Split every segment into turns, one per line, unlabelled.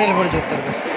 నిలబడి చూస్తారు.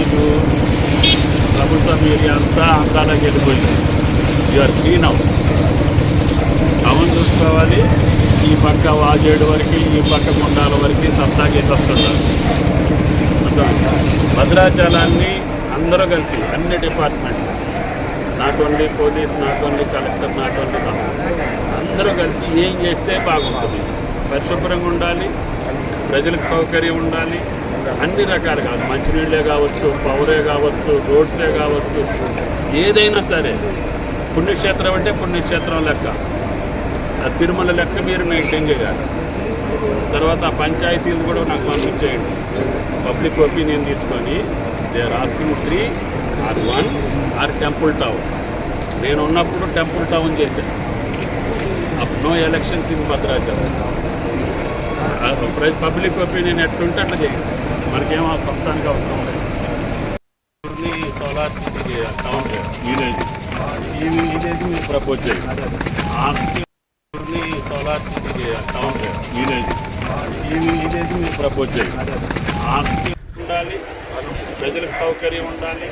ఇంతకు ప్రభుత్వ మీరు ప్రభుత్వం ఏరియా అంతా అందాలకు వెళ్ళిపోయింది. యూఆర్ క్లీన్ అవుట్ టౌన్ చూసుకోవాలి. ఈ పక్క వాజేడు వరకు ఈ పక్క కొండాల వరకు సత్తాకేసి వస్తున్నారు భద్రాచలాన్ని అందరూ కలిసి అన్ని department not only police not only collector not only అందరూ కలిసి ఏం చేస్తే బాగుంటుంది? పరిశుభ్రంగా ఉండాలి ప్రజలకు సౌకర్యం ఉండాలి అన్ని రకాలు కాదు. మంచినీళ్ళే కావచ్చు పవరే కావచ్చు రోడ్సే కావచ్చు ఏదైనా సరే. పుణ్యక్షేత్రం అంటే పుణ్యక్షేత్రం లెక్క. ఆ తిరుమల లెక్క మీరు మెయింటైన్ చేయాలి. తర్వాత పంచాయతీలు కూడా నాకు పంపించేయండి పబ్లిక్ ఒపీనియన్ తీసుకొని they are asking three or one or temple town నేను ఉన్నప్పుడు టెంపుల్ టౌన్ చేశాను. అప్పుడు no elections in Bhadrachalam public opinion ఎట్లుంటే అట్లా చేయండి. మనకేం ఆ సొంతానికి అవసరం లేదు. సోలార్ సిటీ టౌన్ విలేజ్ ఈ విలేజ్ మీరు ప్రపోజ్ చేయండి. సోలార్ సిటీ టౌన్ విలేజ్ ఈ విలేజ్ మీరు ప్రపోజ్ చేయండి. ఆ ఉండాలి ప్రజలకు సౌకర్యం ఉండాలి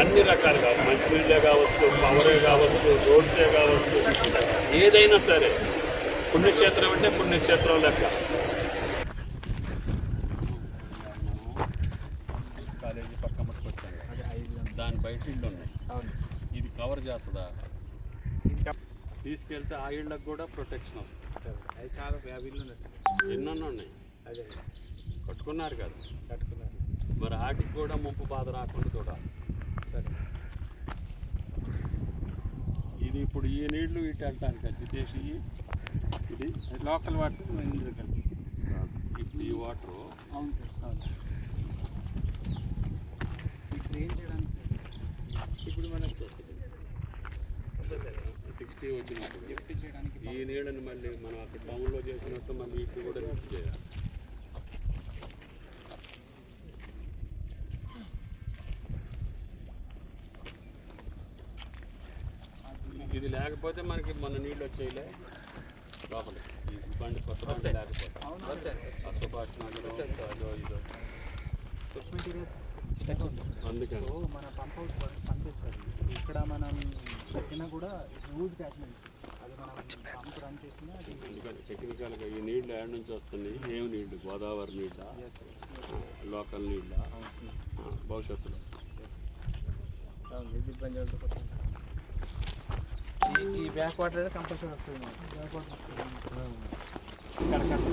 అన్ని రకాలు కాదు మంచినీళ్ళే కావచ్చు పవరే కావచ్చు రోడ్సే కావచ్చు ఏదైనా సరే పుణ్యక్షేత్రం అంటే పుణ్యక్షేత్రం లెక్క కాలేజీ పక్క మట్టుకు వచ్చాను దాని బయట ఇళ్ళు ఉన్నాయి. ఇది కవర్ చేస్తుందా? తీసుకెళ్తే ఆ ఇళ్ళకి కూడా ప్రొటెక్షన్ వస్తుంది.
అది చాలా యాభై ఇల్లు ఉన్నాయి.
ఎన్నెన్నో ఉన్నాయి.
అదే.
కట్టుకున్నారు కదా.
కట్టుకున్నారు.
మరి వాటికి కూడా ముంపు బాధ రాకుండా చూడాలి.
సరే.
ఇది ఇప్పుడు ఈ నీళ్ళు ఇటు అంటానికి జితేష్. ఇవి. ఇది
లోకల్ వాటర్ ఇందులో కలిపి
ఇప్పుడు ఈ వాటర్
అవును సార్ అవును ఇప్పుడు ఏం చేయడానికి ఇప్పుడు మనకు
సిక్స్టీ వచ్చినప్పుడు.
చేయడానికి
ఈ నీళ్ళని మళ్ళీ మనం అక్కడ టౌన్లో చేసినట్టు మళ్ళీ ఇటు కూడా లిఫ్ట్ చేయాలి. ఇది లేకపోతే మనకి మన నీళ్ళు వచ్చేయలే. లోపల. ఈ బండి కొత్త బండి లేకపోతే. అదో ఇదో. అందుకని.
మన పంప్ హౌస్ పనిచేస్తుంది. ఇక్కడ మనం పెట్టినా కూడా హ్యూజ్ క్యాచ్మెంట్ అది మనం పంప్ రన్ చేసినా అది
టెక్నికల్గా ఈ నీళ్ళు ఏడ నుంచి వస్తున్నాయి? ఏం నీళ్ళు గోదావరి నీళ్ళ. లోకల్ నీళ్ళ భవిష్యత్తులో.
ఈ బ్యాక్ వాటర్ కంపల్సరీ వస్తుంది. బ్యాక్ వాటర్ వస్తుంది ఇక్కడ కట్ట.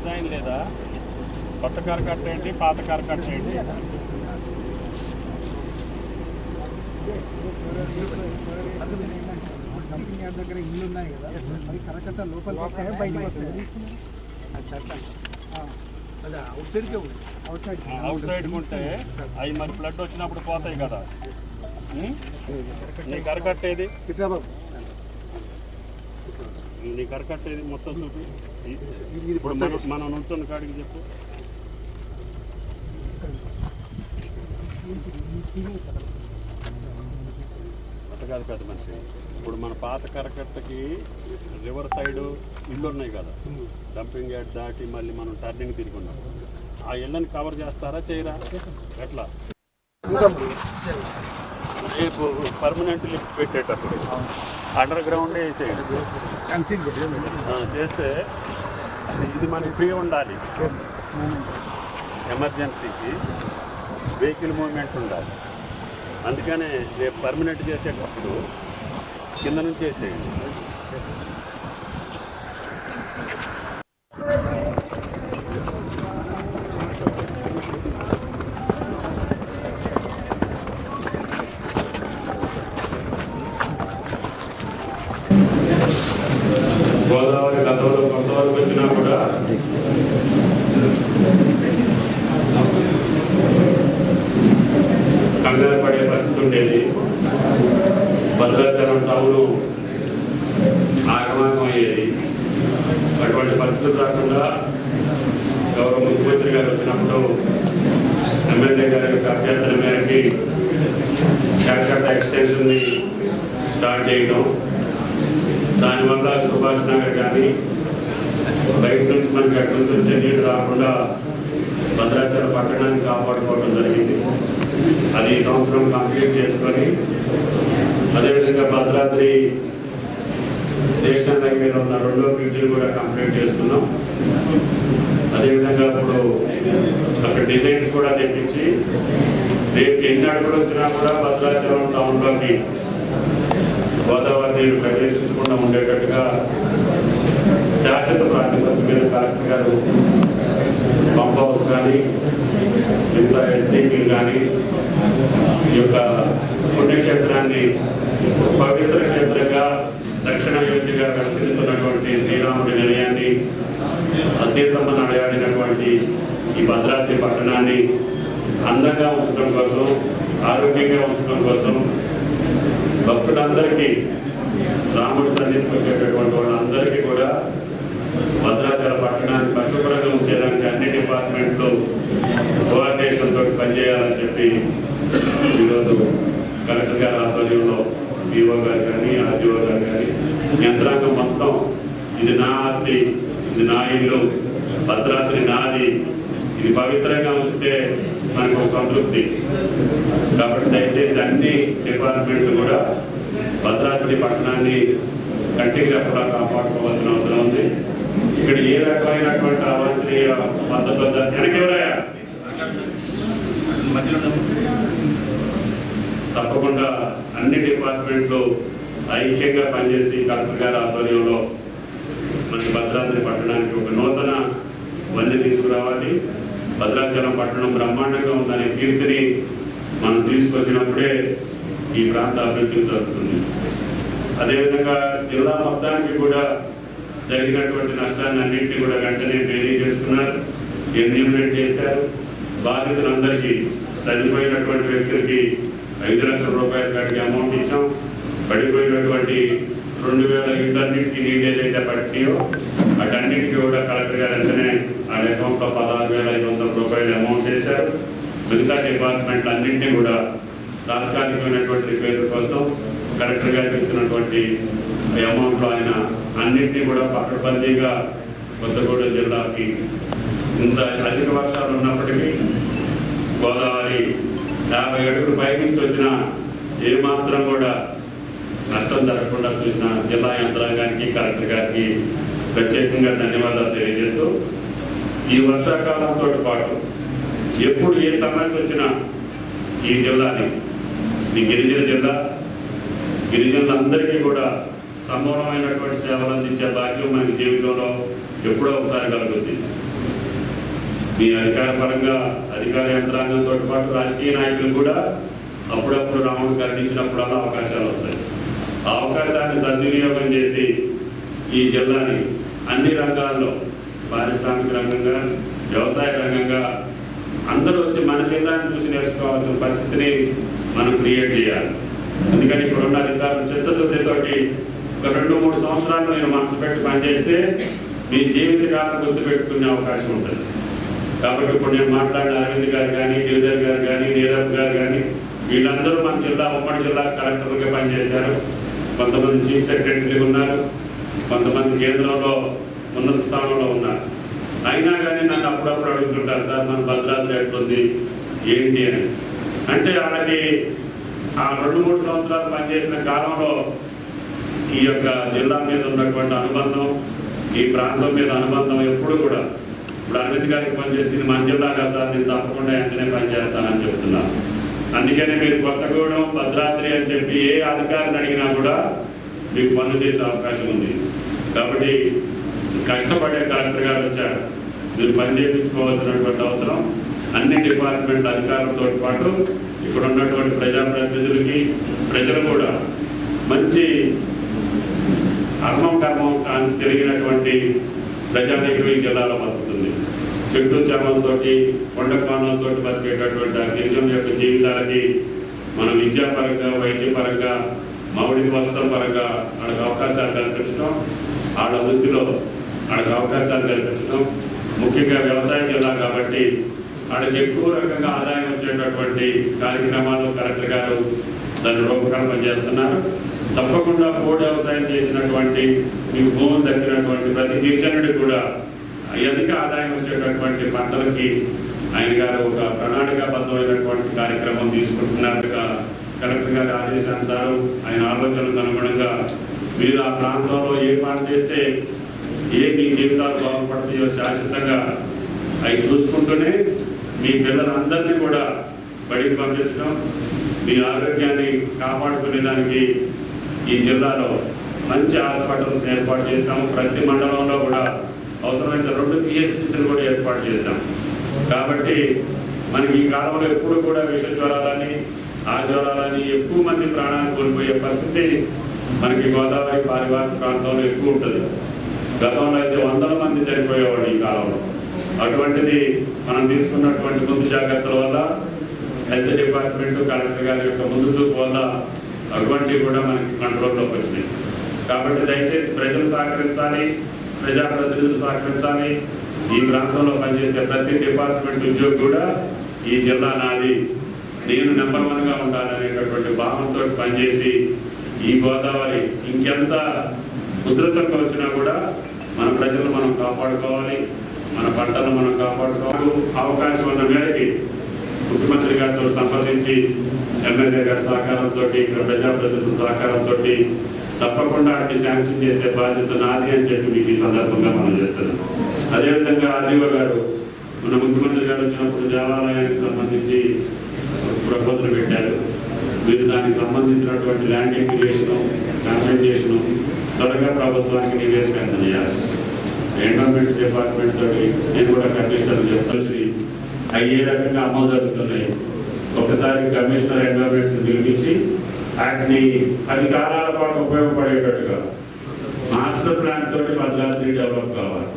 డిజైన్ లేదా? కొత్త కరకట్ట ఏంటి పాత కరకట్ట ఏంటి
డంపింగ్ యార్డ్ దగ్గర ఇల్లు ఉన్నాయి కదా మరి కరకట్ట వస్తాయి బయటకు వస్తాయి అవుట్ సైడ్
అవుట్ సైడ్ ఉంటే అవి మరి ఫ్లడ్ వచ్చినప్పుడు పోతాయి కదా? నీ కరకట్టేది నీ కరకట్టేది మొత్తం చూపి. ఇప్పుడు మనం మనం నుంచున్న కాడికి చెప్పు. కాదు పెద్ద మనిషి. ఇప్పుడు మన పాత కరకట్టకి రివర్ సైడ్ ఇల్లు ఉన్నాయి కదా. డంపింగ్ యార్డ్ దాటి మళ్ళీ మనం టర్నింగ్ తిరుగున్నాం ఆ ఇళ్ళని కవర్ చేస్తారా చేయరా? ఎట్లా? రేపు పర్మనెంట్ లిఫ్ట్ పెట్టేటప్పుడు. అండర్ గ్రౌండ్ వేసేయండి చేస్తే ఇది మనకి ఫ్రీ ఉండాలి. ఎమర్జెన్సీకి వెహికల్ మూవ్మెంట్ ఉండాలి. అందుకనే రేపు పర్మనెంట్ చేసేటప్పుడు కింద నుంచి వేసేయండి గోదావరి గతంలో కొంతవరకు వచ్చినా కూడా కంగారు పడే పరిస్థితి ఉండేది భద్రాచలం టౌన్ ఆగమాగం అయ్యేది అటువంటి పరిస్థితులు రాకుండా గౌరవ ముఖ్యమంత్రి గారు వచ్చినప్పుడు ఎమ్మెల్యే గారి యొక్క అభ్యర్థన మేరకి క్యాష్ ఎక్స్టెన్షన్ని స్టార్ట్ చేయడం దానివల్ల సుభాష్ నగర్ కానీ బయట నుంచి మనకి అక్కడి నుంచి కాకుండా భద్రాచల పట్టణాన్ని కాపాడుకోవడం జరిగింది. అది ఈ సంవత్సరం కంప్లీట్ చేసుకొని అదేవిధంగా భద్రాద్రి నేషనల్ హైవేలో ఉన్న రెండో బ్రిడ్జిలు కూడా కంప్లీట్ చేసుకున్నాం. అదేవిధంగా ఇప్పుడు అక్కడ డిజైన్స్ కూడా తెప్పించి రేపు ఎన్ని అడుగులు వచ్చినా కూడా భద్రాచలం టౌన్లోకి గోదావరి నీరు ప్రవేశించకుండా ఉండేటట్టుగా శాశ్వత ప్రాతిపదిక మీద కలెక్టర్ గారు కానీ మిగతా ఎస్టీపీలు కానీ ఈ యొక్క పుణ్యక్షేత్రాన్ని పవిత్ర క్షేత్రంగా దక్షిణ అయోధ్యగా పరిశీలిస్తున్నటువంటి శ్రీరాముడి నిలయాన్ని అసీతమ్మ నడయాడినటువంటి ఈ భద్రాద్రి పట్టణాన్ని అందంగా ఉంచడం కోసం ఆరోగ్యంగా ఉంచడం కోసం భక్తులందరికీ రాముడి సన్నిధికి వచ్చేటటువంటి వాళ్ళందరికీ కూడా భద్రాచల పట్టణాన్ని పరిశుభ్రంగా ఉంచేదానికి అన్ని డిపార్ట్మెంట్లు కోఆర్డినేషన్ తోటి పనిచేయాలని చెప్పి ఈరోజు కలెక్టర్ గారి ఆధ్వర్యంలో డిఓ గారు కానీ ఆర్డీఓ గారు కానీ యంత్రాంగం మొత్తం ఇది నా ఆస్తి ఇది నా ఇల్లు భద్రాద్రి నాది. ఇది పవిత్రంగా ఉంచితే మనకు ఒక సంతృప్తి. కాబట్టి దయచేసి అన్ని డిపార్ట్మెంట్లు కూడా భద్రాద్రి పట్టణాన్ని కంటికి రెప్పలా కాపాడుకోవాల్సిన అవసరం ఉంది. ఇక్కడ ఏ రకమైనటువంటి అవాంఛనీయ మద్దతు వెనక్కి ఎవరయ్యా? తప్పకుండా అన్ని డిపార్ట్మెంట్లు ఐక్యంగా పనిచేసి కలెక్టర్ గారి ఆధ్వర్యంలో మన భద్రాద్రి పట్టణానికి ఒక నూతన వన్య తీసుకురావాలి. భద్రాచలం పట్టణం బ్రహ్మాండంగా ఉందనే కీర్తిని మనం తీసుకొచ్చినప్పుడే ఈ ప్రాంత అభివృద్ధి జరుగుతుంది. అదేవిధంగా జిల్లా మొత్తానికి కూడా జరిగినటువంటి నష్టాన్ని అన్నింటినీ కూడా వెంటనే బేరీ చేసుకున్నారు. ఎన్యూమినేట్ చేశారు. బాధితులందరికీ చనిపోయినటువంటి వ్యక్తులకి ఐదు లక్షల రూపాయల కాడికి అమౌంట్ ఇచ్చాం. పడిపోయినటువంటి రెండు వేల ఇంటర్నెట్కి నీళ్ళు ఏదైతే పట్టినాయో వాటన్నిటికీ కూడా కలెక్టర్ గారు వెంటనే ఆ అకౌంట్లో పదహారు వేల ఐదు వందల రూపాయలు అమౌంట్ వేశారు మిగతా డిపార్ట్మెంట్ అన్నింటినీ కూడా తాత్కాలికమైనటువంటి రిపేర్ల కోసం కలెక్టర్ గారికి ఇచ్చినటువంటి అమౌంట్లో ఆయన అన్నింటినీ కూడా పకడ్బందీగా కొత్తగూడెం జిల్లాకి ఇంత అధిక వర్షాలు ఉన్నప్పటికీ గోదావరి యాభై అడుగులు పైనుంచి వచ్చిన ఏమాత్రం కూడా నష్టం జరగకుండా చూసిన జిల్లా యంత్రాంగానికి కలెక్టర్ గారికి ప్రత్యేకంగా ధన్యవాదాలు తెలియజేస్తూ ఈ వర్షాకాలంతో పాటు ఎప్పుడు ఏ సమస్య వచ్చినా ఈ జిల్లాని ఈ గిరిజన జిల్లా గిరిజనులందరికీ కూడా సమూలమైనటువంటి సేవలు అందించే భాగ్యం మనకి జీవితంలో ఎప్పుడో ఒకసారి కలుగుతుంది మీ అధికార పరంగా అధికార యంత్రాంగంతో పాటు రాజకీయ నాయకులు కూడా అప్పుడప్పుడు రాముడు కరణించినప్పుడల్లా అవకాశాలు వస్తాయి. ఆ అవకాశాన్ని సద్వినియోగం చేసి ఈ జిల్లాని అన్ని రంగాల్లో పారిశ్రామిక రంగంగా వ్యవసాయ రంగంగా అందరూ వచ్చి మన జిల్లాని చూసి నేర్చుకోవాల్సిన పరిస్థితిని మనం క్రియేట్ చేయాలి. అందుకని ఇప్పుడున్న అధికారులు ఒక రెండు మూడు సంవత్సరాలు నేను మనసు పెట్టి పనిచేస్తే మీ జీవితకాలం గుర్తుపెట్టుకునే అవకాశం ఉంటుంది. కాబట్టి ఇప్పుడు నేను మాట్లాడిన అరవింద్ గారు కానీ గిరిధర్ గారు కానీ నీరబ్ గారు కానీ వీళ్ళందరూ మన జిల్లా ఉమ్మడి జిల్లా కలెక్టర్గా పనిచేశారు. కొంతమంది చీఫ్ సెక్రటరీలు ఉన్నారు. కొంతమంది కేంద్రంలో ఉన్నత స్థానంలో ఉన్నారు. అయినా కానీ నన్ను అప్పుడప్పుడు అడుగుతుంటారు సార్ మన భద్రాద్రి ఎట్లుంది? ఏంటి అని? అంటే వాళ్ళకి ఆ రెండు మూడు సంవత్సరాలు పనిచేసిన కాలంలో ఈ యొక్క జిల్లా మీద ఉన్నటువంటి అనుబంధం ఈ ప్రాంతం మీద అనుబంధం ఎప్పుడు కూడా ఇప్పుడు అరవింద్ గారికి పనిచేస్తుంది మన జిల్లా కాదు సార్ నేను తప్పకుండా వెంటనే పనిచేస్తానని చెప్తున్నాను. అందుకనే మీరు కొత్తగూడెం భద్రాద్రి అని చెప్పి ఏ అధికారిని అడిగినా కూడా మీకు పనులు చేసే అవకాశం ఉంది. కాబట్టి కష్టపడే కలెక్టర్ గారు వచ్చారు. మీరు పని చేయించుకోవాల్సినటువంటి అవసరం. అన్ని డిపార్ట్మెంట్ అధికారులతో పాటు ఇక్కడ ఉన్నటువంటి ప్రజాప్రతినిధులకి ప్రజలు కూడా మంచి అర్మం కర్మం కాని తిరిగినటువంటి ప్రజానీకం జిల్లాలో బతుకుతుంది చెట్టు చర్మంతో కొండ బతికేటటువంటి ఆ గిరిజన యొక్క జీవితాలకి మనం విద్యాపరంగా వైద్యపరంగా మౌలిక వసతుల పరంగా వాళ్ళకి అవకాశాలు కల్పించడం వాళ్ళ వృత్తిలో వాళ్ళకి అవకాశాలు కల్పించడం ముఖ్యంగా వ్యవసాయ జిల్లా కాబట్టి వాళ్ళకి ఎక్కువ రకంగా ఆదాయం వచ్చేటటువంటి కార్యక్రమాలు కలెక్టర్ గారు దాన్ని రూపకల్పన చేస్తున్నారు. తప్పకుండా కోడి వ్యవసాయం చేసినటువంటి మీకు భూములు దక్కినటువంటి ప్రతి గిరిజనుడికి కూడా అధిక ఆదాయం వచ్చేటటువంటి పంటలకి ఆయన గారు ఒక ప్రణాళికాబద్ధమైనటువంటి కార్యక్రమం తీసుకుంటున్నారుగా కలెక్టర్ గారి ఆదేశానుసారం ఆయన ఆలోచనలకు అనుగుణంగా మీరు ఆ ప్రాంతంలో ఏ పంట చేస్తే ఏ మీ జీవితాలు బాగుపడతాయో శాశ్వతంగా అవి చూసుకుంటూనే మీ పిల్లలందరినీ కూడా బడికి పంపించడం మీ ఆరోగ్యాన్ని కాపాడుకునే దానికి ఈ జిల్లాలో మంచి హాస్పిటల్స్ ఏర్పాటు చేశాము. ప్రతి మండలంలో కూడా అవసరమైన రెండు పిహెచ్సిస్లు కూడా ఏర్పాటు చేశాం కాబట్టి మనకి ఈ కాలంలో ఎప్పుడు కూడా విష జ్వరాలని ఆ జ్వరాలని ఎక్కువ మంది ప్రాణాలు కోల్పోయే పరిస్థితి మనకి గోదావరి పారివారిక ప్రాంతంలో ఎక్కువ ఉంటుంది. గతంలో అయితే వందల మంది చనిపోయేవాడు ఈ కాలంలో. అటువంటిది మనం తీసుకున్నటువంటి ముందు జాగ్రత్తల వల్ల హెల్త్ డిపార్ట్మెంట్ కలెక్టర్ గారి యొక్క ముందు చూపు వల్ల అటువంటివి కూడా మనకి కంట్రోల్లోకి వచ్చినాయి. కాబట్టి దయచేసి ప్రజలు సహకరించాలి ప్రజాప్రతినిధులు సహకరించాలి. ఈ ప్రాంతంలో పనిచేసే ప్రతి డిపార్ట్మెంట్ ఉద్యోగి కూడా ఈ జిల్లా నాది. నేను నెంబర్ వన్గా ఉండాలనేటటువంటి భావంతో పనిచేసి ఈ గోదావరి ఇంకెంత ఉధృతంగా వచ్చినా కూడా మన ప్రజలు మనం కాపాడుకోవాలి మన పంటలు మనం కాపాడుకోవాలి. అవకాశం ఉన్న మేరకి ముఖ్యమంత్రి గారితో సంప్రదించి ఎమ్మెల్యే గారి సహకారంతో ఇక్కడ ప్రజాప్రతినిధుల సహకారంతో తప్పకుండా అటు శాంక్షన్ చేసే బాధ్యత నాది అని చెప్పి మీకు ఈ సందర్భంగా మనం చేస్తున్నాం. అదేవిధంగా ఆర్డీఓ గారు మన ముఖ్యమంత్రి గారు వచ్చినప్పుడు దేవాలయానికి సంబంధించి ప్రపోజల్ పెట్టారు. మీరు దానికి సంబంధించినటువంటి ల్యాండ్ ఎక్విజేషన్ కన్సల్టేషను త్వరగా ప్రభుత్వానికి నివేదిక అందజేయాలి. ఎండోమెంట్స్ డిపార్ట్మెంట్ తోటి నేను కూడా కమిషనర్ అయ్యే రకంగా అమలు జరుగుతున్నాయి. ఒకసారి కమిషనర్ ఎండోమెంట్స్ పిలిపించి వాటిని అధికారాల కాలాల పాటు ఉపయోగపడేటట్టుగా మాస్టర్ ప్లాన్ తోటి భద్రాద్రి డెవలప్ కావాలి.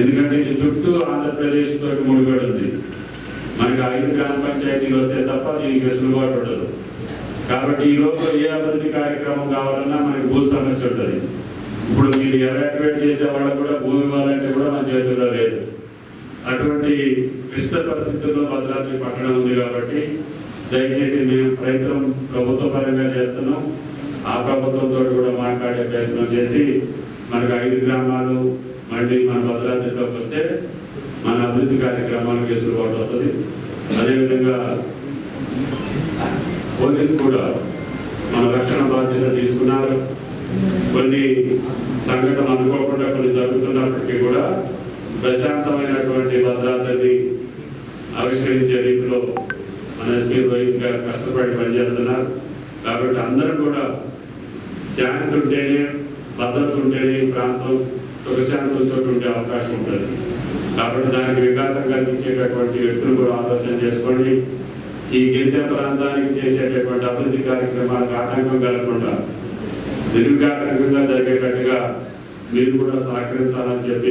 ఎందుకంటే ఇది చుట్టూ ఆంధ్రప్రదేశ్ తోటి ముడిపడి ఉంది. మనకి ఐదు గ్రామ పంచాయతీలు వస్తే తప్ప దీనికి వెసులుబాటు ఉండదు. కాబట్టి ఈ రోజు ఏ అభివృద్ధి కార్యక్రమం కావాలన్నా మనకి భూ సమస్య ఉంటుంది. ఇప్పుడు మీరు ఎవాక్యువేట్ చేసే వాళ్ళకు కూడా భూమి ఇవ్వాలంటే కూడా మన చేతుల్లో లేదు. అటువంటి క్లిష్ట పరిస్థితుల్లో భద్రాద్రి పట్టణం ఉంది కాబట్టి దయచేసి మేము ప్రయత్నం ప్రభుత్వ పరంగా చేస్తున్నాం. ఆ ప్రభుత్వంతో కూడా మాట్లాడే ప్రయత్నం చేసి మనకు ఐదు గ్రామాలు మళ్ళీ మన భద్రాద్రిలోకి వస్తే మన అభివృద్ధి కార్యక్రమాలకు వెసులుబాటు వస్తుంది. అదేవిధంగా పోలీసు కూడా మన రక్షణ బాధ్యత తీసుకున్నారు. కొన్ని సంఘటన అనుకోకుండా కొన్ని జరుగుతున్నప్పటికీ కూడా ప్రశాంతమైనటువంటి భద్రాద్రిని ఆవిష్కరించే రీతిలో మన ఎస్పీ రోహిత్ గారు కష్టపడి పనిచేస్తున్నారు. కాబట్టి అందరూ కూడా శాంతి ఉంటేనే భద్రత ఉంటేనే ఈ ప్రాంతం సుఖశాంతులతో ఉండే అవకాశం ఉంటుంది. కాబట్టి దానికి విఘాతం కలిగించేటటువంటి వ్యక్తులు కూడా ఆలోచన చేసుకోండి. ఈ గిరిజన ప్రాంతానికి చేసేటటువంటి అభివృద్ధి కార్యక్రమాలకు ఆటంకం కలగకుండా నిర్విఘాటకంగా జరిగేటట్టుగా మీరు కూడా సహకరించాలని చెప్పి